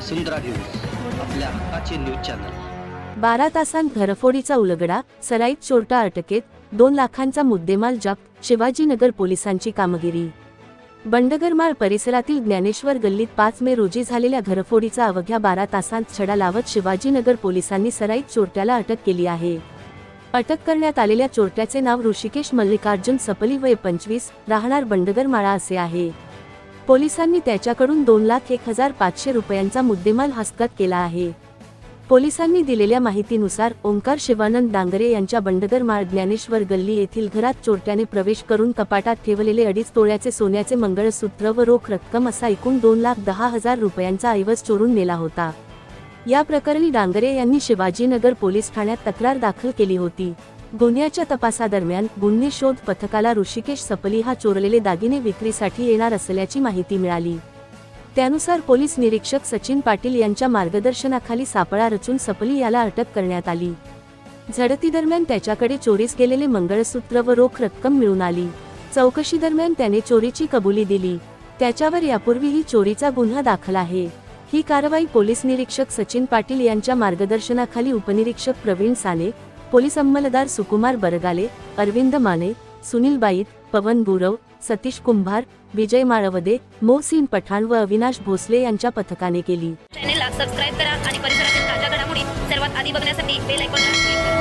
वसुंधरा news आपल्या हक्काचे news channel. बारा तासांत घरफोडीचा उलगडा सराईत चोरटा अटकेत दोन लाखांचा मुद्देमाल जप्त शिवाजीनगर पोलिसांची कामगिरी. बंडगरमाळ परिसरातील ज्ञानेश्वर गल्लीत पाच मे रोजी झालेल्या घरफोडीचा अवघ्या बारा तासांत छडा लावत शिवाजीनगर पोलिसांनी सराईत चोरट्याला अटक केली आहे. अटक करण्यात आलेल्या चोरट्याचे नाव ऋषिकेश मल्लिकार्जुन सपली वय पंचवीस राहणार बंडगरमाळा असे आहे. पोलिसांनी त्याच्याकडून दोन लाख एक हजार पाचशे रुपयांचा मुद्देमाल हस्तगत केला आहे. पोलिसांनी दिलेल्या माहितीनुसार ओंकार शिवानंद डांगरे यांच्या बंडगर माळ ज्ञानेश्वर गल्ली येथील घरात चोरट्याने प्रवेश करून कपाटात ठेवलेले अडीच तोळ्याचे सोन्याचे मंगळसूत्र व रोख रक्कम असा एकूण दोन लाख दहा हजार रुपयांचा ऐवज चोरून नेला होता. या प्रकरणी डांगरे यांनी शिवाजीनगर पोलीस ठाण्यात तक्रार दाखल केली होती. गुन्ह्याच्या तपासादरम्यान गुन्हे शोध पथकाला ऋषिकेश सपली हा चोरलेले दागिने विक्रीसाठी येणार असल्याची माहिती मिळाली. त्यानुसार पोलीस निरीक्षक सचिन पाटील यांच्या मार्गदर्शनाखाली सापळा रचून सपली याला अटक करण्यात आली. झडतीदरम्यान त्याच्याकडे चोरीस गेलेले मंगळसूत्र व रोख रक्कम मिळून आली. चौकशी दरम्यान त्याने चोरीची कबुली दिली. त्याच्यावर यापूर्वीही चोरीचा गुन्हा दाखल आहे. ही कारवाई पोलीस निरीक्षक सचिन पाटील यांच्या मार्गदर्शनाखाली उपनिरीक्षक प्रवीण साने पोलीस अंमलदार सुकुमार बरगाले अरविंद माने सुनील बाईत पवन गुरव सतीश कुंभार विजय माळवदे मोहसिन पठाण व अविनाश भोसले यांच्या पथकाने केली. चॅनेलला सबस्क्राईब करा आणि परिसरातील ताज्या घडामोडी सर्वात आधी बघण्यासाठी बेल आयकॉन क्लिक करा.